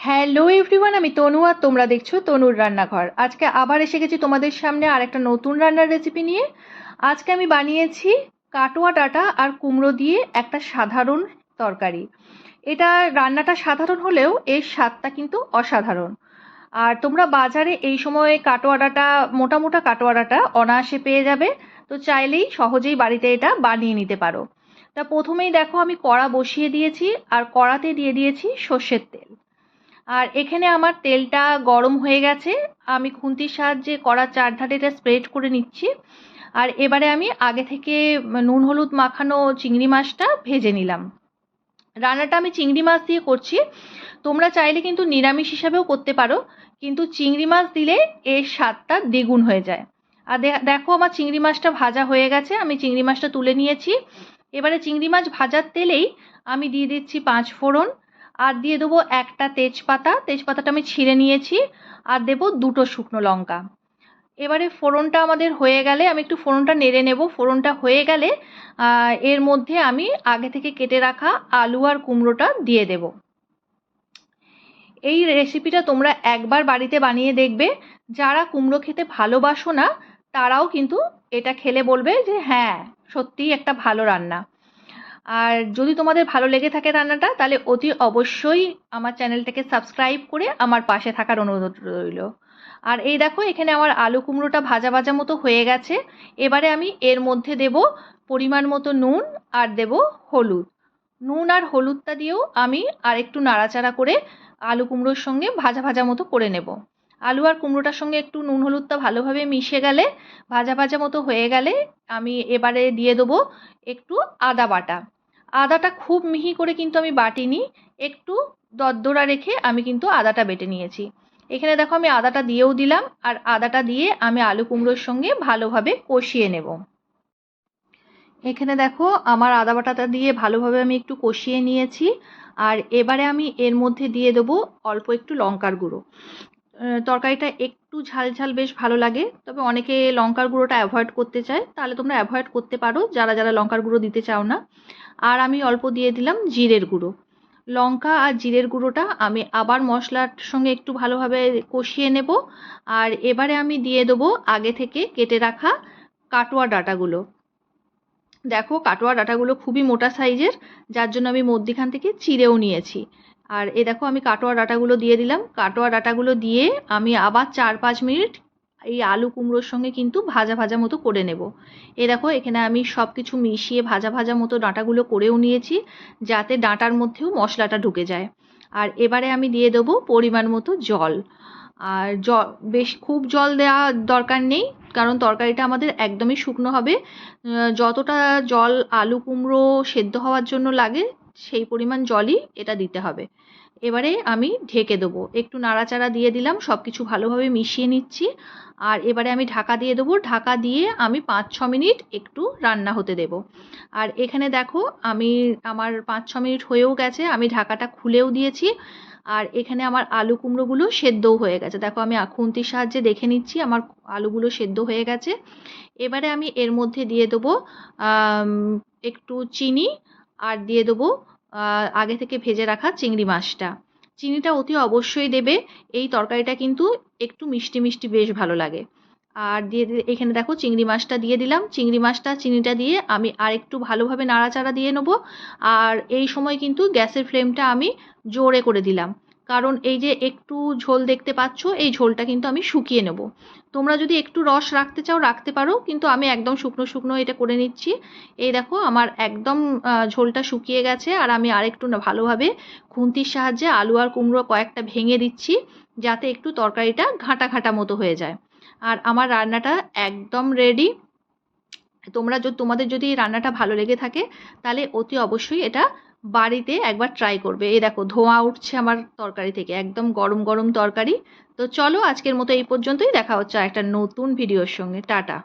Hello everyone আমি তনু আর তোমরা দেখছ তনুর রান্নাঘর। আজকে আবার এসে গেছি তোমাদের সামনে আর একটা নতুন রান্নার রেসিপি নিয়ে। আজকে আমি বানিয়েছি কাটোয়া ডাটা আর কুমড়ো দিয়ে একটা সাধারণ তরকারি। এটা রান্নাটা সাধারণ হলেও এর স্বাদটা কিন্তু অসাধারণ। আর তোমরা বাজারে এই সময়ে কাটোয়া ডাটা, মোটা মোটা কাটোয়া ডাটা অনায়াসে পেয়ে যাবে। তো চাইলেই সহজেই বাড়িতে এটা বানিয়ে নিতে পারো। তা প্রথমেই দেখো আমি কড়া বসিয়ে দিয়েছি আর কড়াতে দিয়ে দিয়েছি সর্ষের তেল। আর এখানে আমার তেলটা গরম হয়ে গেছে। আমি খুন্তির সাহায্যে কড়ার চারধারে এটা স্প্রেড করে নিচ্ছি। আর এবারে আমি আগে থেকে নুন, হলুদ মাখানো চিংড়ি মাছটা ভেজে নিলাম। রান্নাটা আমি চিংড়ি মাছ দিয়ে করছি। তোমরা চাইলে কিন্তু নিরামিষ হিসাবেও করতে পারো, কিন্তু চিংড়ি মাছ দিলে এর স্বাদটা দ্বিগুণ হয়ে যায়। আর দেখো আমার চিংড়ি মাছটা ভাজা হয়ে গেছে, আমি চিংড়ি মাছটা তুলে নিয়েছি। এবারে চিংড়ি মাছ ভাজার তেলেই আমি দিয়ে দিচ্ছি পাঁচ ফোড়ন আর দিয়ে দেবো একটা তেজপাতা। তেজপাতাটা আমি ছিঁড়ে নিয়েছি। আর দেবো দুটো শুকনো লঙ্কা। এবারে ফোড়নটা আমাদের হয়ে গেলে, আমি একটু ফোড়নটা নেড়ে নেব। ফোড়নটা হয়ে গেলে এর মধ্যে আমি আগে থেকে কেটে রাখা আলু আর কুমড়োটা দিয়ে দেব। এই রেসিপিটা তোমরা একবার বাড়িতে বানিয়ে দেখবে। যারা কুমড়ো খেতে ভালোবাসো না, তারাও কিন্তু এটা খেলে বলবে যে হ্যাঁ সত্যিই একটা ভালো রান্না। আর যদি তোমাদের ভালো লেগে থাকে রান্নাটা, তাহলে অতি অবশ্যই আমার চ্যানেলটাকে সাবস্ক্রাইব করে আমার পাশে থাকার অনুরোধ রইল। আর এই দেখো, এখানে আমার আলু কুমড়োটা ভাজা ভাজা মতো হয়ে গেছে। এবারে আমি এর মধ্যে দেব পরিমাণ মতো নুন আর দেব হলুদ। নুন আর হলুদটা দিয়েও আমি আর একটু নাড়াচাড়া করে আলু কুমড়োর সঙ্গে ভাজা ভাজা মতো করে নেব। আলু আর কুমড়োটার সঙ্গে একটু নুন হলুদটা ভালোভাবে মিশে গেলে, ভাজা ভাজা মতো হয়ে গেলে আমি এবারে দিয়ে দেবো একটু আদা বাটা। আদাটা খুব মিহি করে কিন্তু আমি বাটিনি, একটু দরদরা রেখে আমি কিন্তু আদাটা বেটে নিয়েছি। এখানে দেখো আমি আদাটা দিয়েও দিলাম, আর আদাটা দিয়ে আমি আলু কুমড়োর সঙ্গে ভালোভাবে কষিয়ে নেব। এখানে দেখো আমার আদা বাটাটা দিয়ে ভালোভাবে আমি একটু কষিয়ে নিয়েছি, আর এবারে আমি এর মধ্যে দিয়ে দেবো অল্প একটু লঙ্কার গুঁড়ো। তরকারিটা একটু ঝাল ঝাল বেশ ভালো লাগে, তবে অনেকে লঙ্কার গুঁড়োটা অ্যাভয়েড করতে চায়। তাহলে তোমরা অ্যাভয়েড করতে পারো, যারা যারা লঙ্কার গুঁড়ো দিতে চাও না। আর আমি অল্প দিয়ে দিলাম জিরের গুঁড়ো। লঙ্কা আর জিরের গুঁড়োটা আমি আবার মশলার সঙ্গে একটু ভালোভাবে কষিয়ে নেব। আর এবারে আমি দিয়ে দেবো আগে থেকে কেটে রাখা কাটোয়া ডাটাগুলো। দেখো, কাটোয়া ডাটাগুলো খুবই মোটা সাইজের, যার জন্য আমি মধ্যিখান থেকে চিড়েও নিয়েছি। আর এ দেখো আমি কাটোয়া ডাটাগুলো দিয়ে দিলাম। কাটোয়া ডাটাগুলো দিয়ে আমি আবার চার পাঁচ মিনিট এই আলু কুমড়োর সঙ্গে কিন্তু ভাজা ভাজা মতো করে নেব। এ দেখো এখানে আমি সব কিছু মিশিয়ে ভাজা ভাজা মতো ডাঁটাগুলো করেও নিয়েছি, যাতে ডাঁটার মধ্যেও মশলাটা ঢুকে যায়। আর এবারে আমি দিয়ে দেবো পরিমাণ মতো জল। আর জ, বেশ খুব জল দেওয়া দরকার নেই, কারণ তরকারিটা আমাদের একদমই শুকনো হবে। যতটা জল আলু কুমড়ো সেদ্ধ হওয়ার জন্য লাগে সেই পরিমাণ জলই এটা দিতে হবে। এবারে আমি ঢেকে দেবো। একটু নাড়াচাড়া দিয়ে দিলাম সব কিছু ভালোভাবে মিশিয়ে নিচ্ছি। আর এবারে আমি ঢাকা দিয়ে দেবো। ঢাকা দিয়ে আমি পাঁচ ছ মিনিট একটু রান্না হতে দেব। আর এখানে দেখো, আমি আমার পাঁচ ছ মিনিট হয়েও গেছে, আমি ঢাকাটা খুলেও দিয়েছি। আর এখানে আমার আলু কুমড়োগুলো সেদ্ধও হয়ে গেছে। দেখো, আমি খুন্তির সাহায্যে দেখে নিচ্ছি, আমার আলুগুলো সেদ্ধ হয়ে গেছে। এবারে আমি এর মধ্যে দিয়ে দেবো একটু চিনি, আর দিয়ে দেবো আগে থেকে ভেজে রাখা চিংড়ি মাছটা। চিনিটা অতি অবশ্যই দেবে। এই তরকারিটা কিন্তু একটু মিষ্টি মিষ্টি বেশ ভালো লাগে। আর দিয়ে এখানে দেখো চিংড়ি মাছটা দিয়ে দিলাম। চিংড়ি মাছটা, চিনিটা দিয়ে আমি আর একটু ভালোভাবে নাড়াচাড়া দিয়ে নেব। আর এই সময় কিন্তু গ্যাসের ফ্লেমটা আমি জোরে করে দিলাম। কারণ এই যে একটু ঝোল দেখতে পাচ্ছ, এই ঝোলটা কিন্তু আমি শুকিয়ে নেব। তোমরা যদি একটু রস রাখতে চাও, রাখতে পারো, কিন্তু আমি একদম শুকনো শুকনো এটা করে নিচ্ছি। এই দেখো, আমার একদম ঝোলটা শুকিয়ে গেছে, আর আমি আরেকটু ভালোভাবে খুন্তির সাহায্যে আলু আর কুমড়ো কয়েকটা ভেঙে দিচ্ছি, যাতে একটু তরকারিটা ঘাঁটা ঘাঁটা মতো হয়ে যায়। আর আমার রান্নাটা একদম রেডি তোমরা তোমাদের যদি রান্নাটা ভালো লেগে থাকে, তাহলে অতি অবশ্যই এটা বাড়িতে একবার ট্রাই করবে। এই দেখো, ধোঁয়া উঠছে আমার তরকারি থেকে, একদম গরম গরম তরকারি। তো চলো আজকের মতো এই পর্যন্তই, দেখা হচ্ছে একটা নতুন ভিডিওর সঙ্গে। টাটা।